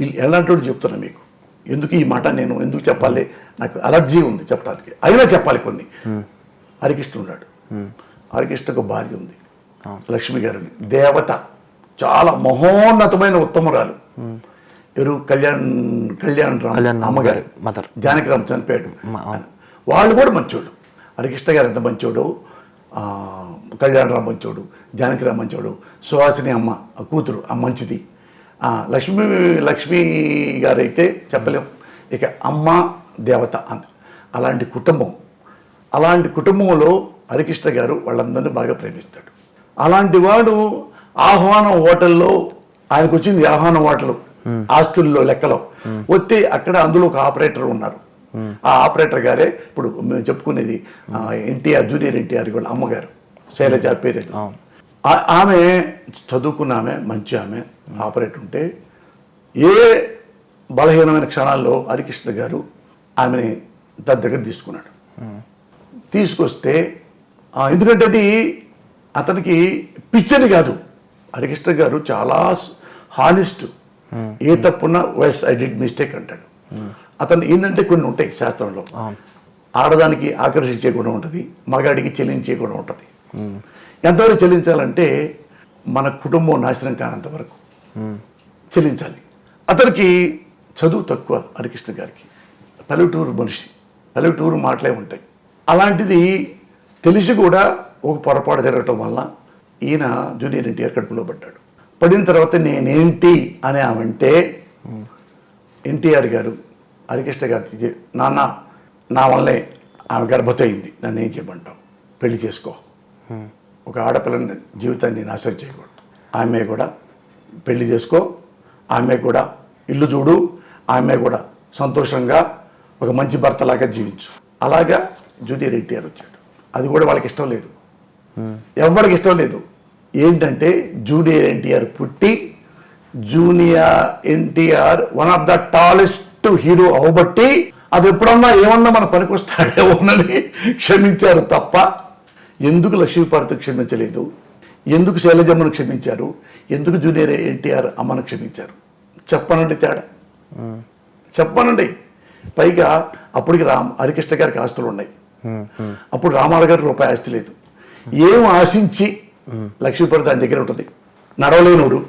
వీళ్ళు ఎలాంటి చెప్తున్నా మీకు? ఎందుకు ఈ మాట నేను ఎందుకు చెప్పాలి? నాకు అలర్జీ ఉంది చెప్పడానికి అయినా చెప్పాలి కొన్ని. హరికృష్ణ ఉన్నాడు. హరికృష్ణకు భార్య ఉంది. లక్ష్మి గారిని దేవత. చాలా మహోన్నతమైన ఉత్తమరాలు. ఎవరు? కళ్యాణ్ కళ్యాణ్ రామ్ కళ్యాణ్ రామ్ అమ్మగారు. గారు, mother. జానకిరామ్ చనిపోయాడు. వాళ్ళు కూడా మంచోడు హరికృష్ణ గారు ఎంత మంచోడు? ఆ, కళ్యాణరామ్ మంచోడు. జానకిరామ్ మంచోడు. సుహాసిని అమ్మ కూతురు ఆ మంచిది. లక్ష్మీ లక్ష్మీ గారు అయితే చెప్పలేం. ఇక అమ్మ దేవత అంత. అలాంటి కుటుంబం. అలాంటి కుటుంబంలో హరికృష్ణ గారు వాళ్ళందరినీ బాగా ప్రేమిస్తాడు. అలాంటి వాడు ఆహ్వానం హోటల్లో ఆయనకు వచ్చింది ఆహ్వానం హోటల్ ఆస్తుల్లో లెక్కలో. వస్తే అక్కడ అందులో ఒక ఆపరేటర్ ఉన్నారు. ఆ ఆపరేటర్ గారే ఇప్పుడు మేము చెప్పుకునేది ఎన్టీఆర్ జూనియర్ ఎన్టీఆర్ వాళ్ళ అమ్మగారు. శైలజ పేరు ఆమె చదువుకున్న ఆమె మంచి ఆమె ఆపరేటర్ ఉంటే ఏ బలహీనమైన క్షణాల్లో హరికృష్ణ గారు ఆమెని తన దగ్గర తీసుకున్నాడు. తీసుకొస్తే ఎందుకంటే అది అతనికి పిచ్చని కాదు. హరికృష్ణ గారు చాలా హానెస్ట్. ఏ తప్పున్నా వైస్ ఐ డిడ్ మిస్టేక్ అంటాడు. అతను ఏంటంటే కొన్ని ఉంటాయి శాస్త్రంలో. ఆడదానికి ఆకర్షించే గుణం ఉంటుంది మగాడికి చెల్లించే గుణం ఉంటుంది. ఎంతవరకు చెల్లించాలంటే మన కుటుంబం నాశనం కానంత వరకు చెల్లించాలి. అతనికి చదువు తక్కువ హరికృష్ణ గారికి. పల్లెటూరు మనిషి పల్లెటూరు మాటలే ఉంటాయి. అలాంటిది తెలిసి కూడా ఒక పొరపాటు జరగటం వల్ల ఈయన జూనియర్ ఎన్టీఆర్ కడుపులో పడ్డాడు. పడిన తర్వాత నేనేంటి అని ఆమంటే ఎన్టీఆర్ గారు హరికృష్ణ గారికి చె- నాన్న నా వల్లే ఆమె గర్భవతి అయింది. నన్ను ఏం చేయమంటావు? పెళ్ళి చేసుకో. ఒక ఆడపిల్లని జీవితాన్ని నాశనం చేయకూడదు. ఆమె కూడా పెళ్ళి చేసుకో ఆమె కూడా ఇల్లు చూడు ఆమె కూడా సంతోషంగా ఒక మంచి భర్తలాగా జీవించు. అలాగా జూనియర్ ఎన్టీఆర్ వచ్చాడు. అది కూడా వాళ్ళకి ఇష్టం లేదు. ఎవరికి ఇష్టం లేదు. ఏంటంటే జూనియర్ ఎన్టీఆర్ పుట్టి junior NTR one of the tallest hero అవబట్టి అది ఎప్పుడన్నా ఏమన్నా మన పనికొస్తాడేమోనని క్షమించారు తప్ప ఎందుకు లక్ష్మీపార్వతి క్షమించలేదు? ఎందుకు శైలజమ్మను క్షమించారు? ఎందుకు జూనియర్ ఎన్టీఆర్ అమ్మను క్షమించారు? చెప్పనండి తేడా. చెప్పనండి. పైగా అప్పటికి రామ్ హరికృష్ణ గారికి ఆస్తులు ఉన్నాయి. అప్పుడు రామారావు గారికి రూపాయి ఆస్తి లేదు. ఏం ఆశించి లక్ష్మీపతి దాని దగ్గర ఉంటుంది? నడవలేనోడు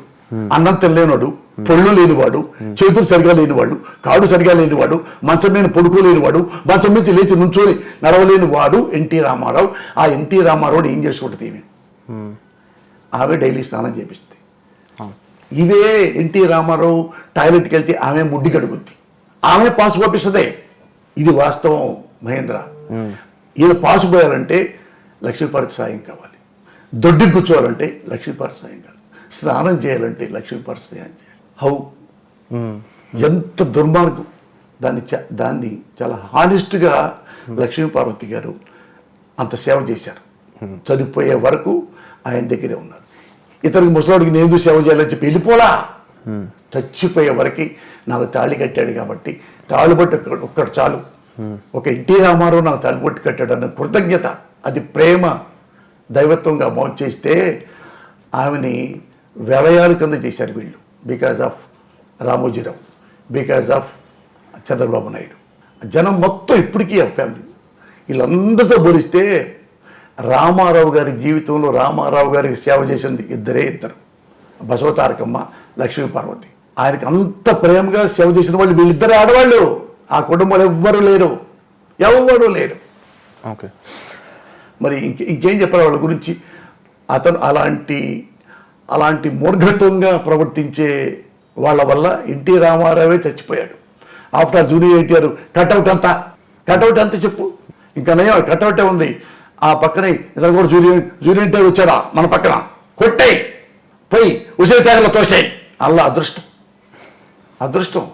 అన్నం తెల్లేనోడు పొళ్ళు లేనివాడు చేతులు సరిగా లేనివాడు కాడు సరిగా లేనివాడు మంచం మీద పడుకోలేనివాడు మంచం మీద లేచి నుంచొని నడవలేని వాడు ఎన్టీ రామారావు. ఆ ఎన్టీ రామారావు ఏం చేసుకుంటుంది ఈమె ఆమె డైలీ స్నానం చేపిస్తుంది. ఇవే ఎన్టీ రామారావు టాయిలెట్కి వెళ్తే ఆమె ముడ్డి కడుగుద్ది. ఆమె పాసు పంపిస్తుంది. ఇది వాస్తవం మహేంద్ర. ఈయన పాసు పోయాలంటే లక్ష్మీపార్వతి సాయం కావాలి. దొడ్డి కూర్చోవాలంటే లక్ష్మీపార్వతి సాయం కావాలి. స్నానం చేయాలంటే లక్ష్మీపార్వతి సాయం చేయాలి. హౌ? ఎంత దుర్మార్గం. దాన్ని దాన్ని చాలా హానెస్ట్గా లక్ష్మీపార్వతి గారు అంత సేవ చేశారు. చనిపోయే వరకు ఆయన దగ్గరే ఉన్నారు. ఇతనికి ముసలాడికి నేను సేవ చేయాలని చెప్పి వెళ్ళిపోలా? చచ్చిపోయే వరకు నాకు తాళి కట్టాడు కాబట్టి తాళిబట్టు ఒక్క- ఒక్కడు చాలు. ఒక ఎన్టీ రామారావు నాకు తాళిబట్టు కట్టాడు అన్న కృతజ్ఞత అది ప్రేమ దైవత్వంగా మౌన్ చేస్తే ఆమెని వ్యవయాలు కింద చేశారు వీళ్ళు. Because of Ramoji Rao because of Chandrababu Naidu. జనం మొత్తం ఇప్పటికీ ఆ ఫ్యామిలీ. వీళ్ళందరితో పోలిస్తే రామారావు గారి జీవితంలో రామారావు గారికి సేవ చేసింది ఇద్దరే ఇద్దరు. బసవతారకమ్మ లక్ష్మీ పార్వతి. ఆయనకి అంత ప్రేమగా సేవ చేసిన వాళ్ళు వీళ్ళిద్దరే ఆడవాళ్ళు. ఆ కుటుంబంలో ఎవ్వరూ లేరు. ఎవ్వరూ లేరు. ఓకే. మరి ఇంక ఇంకేం చెప్పాలి వాళ్ళ గురించి? అతను అలాంటి అలాంటి మూర్ఘత్వంగా ప్రవర్తించే వాళ్ళ వల్ల ఎన్టీ రామారావే చచ్చిపోయాడు. ఆఫ్టర్ జూనియర్ ఎన్టీఆర్ కట్అవుట్ అంతా కట్అవుట్ అంతా చెప్పు. ఇంకా నయం కట్అవుటే ఉంది. ఆ పక్కనే ఇతను కూడా జూనియర్ జూనియర్ ఎన్టీఆర్ వచ్చాడా? మన పక్కన. కొట్టాయి. పోయి ఉసేసాగర్లో తోసాయి. అల్లా అదృష్టం. అదృష్టం.